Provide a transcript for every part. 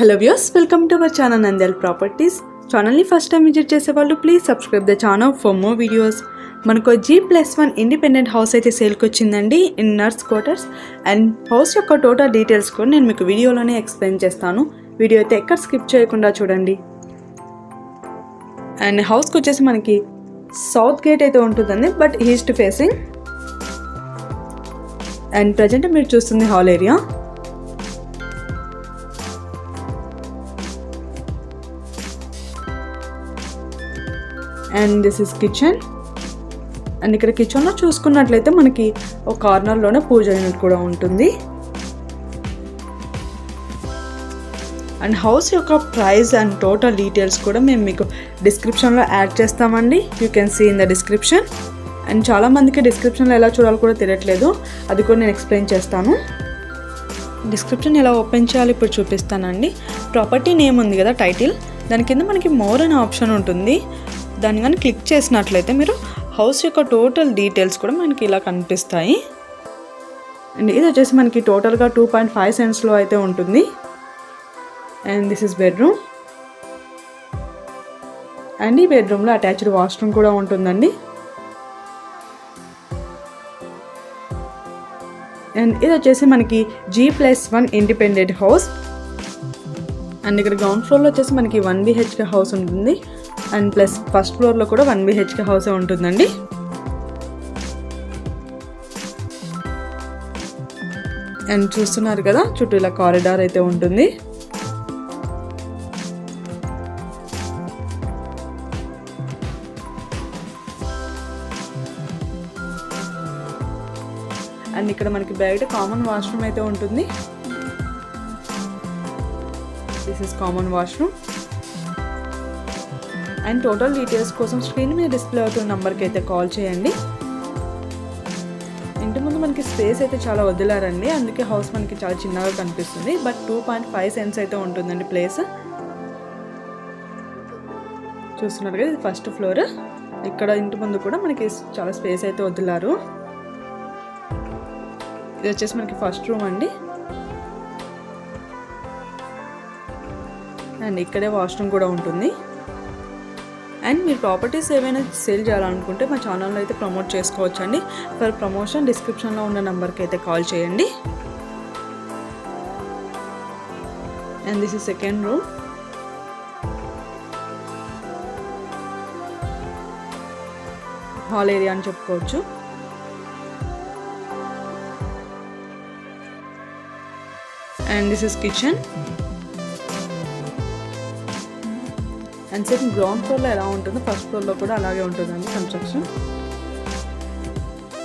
Hello views welcome to our channel Nandal properties ఛానల్ని first time visit చేసే వాళ్ళు please subscribe the channel for more videos మనకు G plus one independent house అయితే సేల్కి వచ్చిందండి in nurse quarters and house యొక్క total details కూడా నేను మీకు వీడియోలోనే ఎక్స్ప్లెయిన్ చేస్తాను. వీడియో అయితే ఎక్కడ స్కిప్ చేయకుండా చూడండి. అండ్ హౌస్కి వచ్చేసి మనకి సౌత్ గేట్ అయితే ఉంటుందండి but east facing and present మీరు చూస్తుంది hall area and this is kitchen and ఇక్కడ కిచెన్లో చూసుకున్నట్లయితే మనకి ఒక కార్నర్లోనే పూజ యూనిట్ కూడా ఉంటుంది. అండ్ హౌస్ యొక్క ప్రైస్ అండ్ టోటల్ డీటెయిల్స్ కూడా మేము మీకు డిస్క్రిప్షన్లో యాడ్ చేస్తామండి. You can see in the description and చాలామందికి డిస్క్రిప్షన్లో ఎలా చూడాలో కూడా తెలియట్లేదు. అది కూడా నేను ఎక్స్ప్లెయిన్ చేస్తాను. డిస్క్రిప్షన్ ఎలా ఓపెన్ చేయాలో ఇప్పుడు చూపిస్తానండి. ప్రాపర్టీ నేమ్ ఉంది కదా టైటిల్ దాని కింద మనకి మోర్ అనే ఆప్షన్ ఉంటుంది. దాన్ని కానీ క్లిక్ చేసినట్లయితే మీరు హౌస్ యొక్క టోటల్ డీటెయిల్స్ కూడా మనకి ఇలా కనిపిస్తాయి. అండ్ ఇది వచ్చేసి మనకి టోటల్గా టూ పాయింట్ ఫైవ్ సెంట్స్లో అయితే ఉంటుంది. And this is bedroom and ఈ బెడ్రూమ్లో అటాచ్డ్ వాష్రూమ్ కూడా ఉంటుందండి. అండ్ ఇది వచ్చేసి మనకి G plus one independent house and ఇక్కడ గ్రౌండ్ ఫ్లోర్లో వచ్చేసి మనకి వన్ బిహెచ్కే హౌస్ ఉంటుంది. అండ్ ప్లస్ ఫస్ట్ ఫ్లోర్లో కూడా వన్ బిహెచ్కే హౌసే ఉంటుందండి. అండ్ చూస్తున్నారు కదా చుట్టూ ఇలా కారిడార్ అయితే ఉంటుంది. అండ్ ఇక్కడ మనకి బయట కామన్ వాష్రూమ్ అయితే ఉంటుంది. This is common washroom and total details కోసం స్క్రీన్ మీద డిస్ప్లే అవుతున్న నెంబర్కి అయితే కాల్ చేయండి. ఇంటి ముందు మనకి స్పేస్ అయితే చాలా వదిలారండి. అందుకే హౌస్ మనకి చాలా చిన్నగా కనిపిస్తుంది. But two point five cents అయితే ఉంటుందండి ప్లేస్ చూస్తున్నారు కదా ఇది ఫస్ట్ ఫ్లోర్ ఇక్కడ ఇంటి ముందు కూడా మనకి చాలా స్పేస్ అయితే వదిలారు. ఇది వచ్చేసి మనకి ఫస్ట్ రూమ్ అండి. అండ్ ఇక్కడే వాష్రూమ్ కూడా ఉంటుంది. అండ్ మీరు ప్రాపర్టీస్ ఏమైనా సేల్ చేయాలనుకుంటే మా ఛానల్లో అయితే ప్రమోట్ చేసుకోవచ్చు అండి ఫర్ ప్రమోషన్ డిస్క్రిప్షన్లో ఉన్న నెంబర్కి అయితే కాల్ చేయండి. And this is second room hall area అని చెప్పుకోవచ్చు. And this is kitchen and second ground ఫ్లోర్లో ఎలా ఉంటుందో ఫస్ట్ ఫ్లోర్లో కూడా అలాగే ఉంటుందండి కన్స్ట్రక్షన్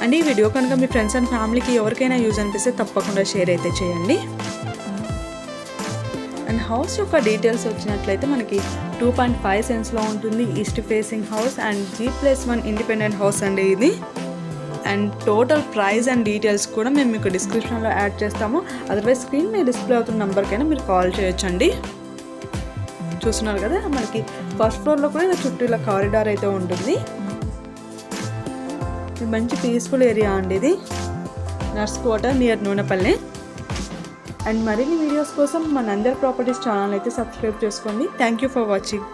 అండ్ ఈ వీడియో కనుక మీ ఫ్రెండ్స్ అండ్ ఫ్యామిలీకి ఎవరికైనా యూజ్ అనిపిస్తే తప్పకుండా షేర్ అయితే చేయండి. అండ్ హౌస్ యొక్క డీటెయిల్స్ వచ్చినట్లయితే మనకి టూ పాయింట్ ఫైవ్ సెన్స్లో ఉంటుంది east facing house and G plus one independent house అండి ఇది. And total price and details కూడా మేము మీకు డిస్క్రిప్షన్లో యాడ్ చేస్తాము. అదర్వైజ్ స్క్రీన్ మీద డిస్ప్లే అవుతున్న నెంబర్కైనా మీరు కాల్ చేయొచ్చండి. చూస్తున్నారు కదా మనకి ఫస్ట్ ఫ్లోర్లో కూడా ఇలా చుట్టూ ఇలా కారిడార్ అయితే ఉంటుంది. ఇది మంచి పీస్ఫుల్ ఏరియా అండి ఇది. Nurse quarter near Nunepalli and మరిన్ని వీడియోస్ కోసం మన అందరి ప్రాపర్టీస్ ఛానల్ అయితే సబ్స్క్రైబ్ చేసుకోండి. Thank you for watching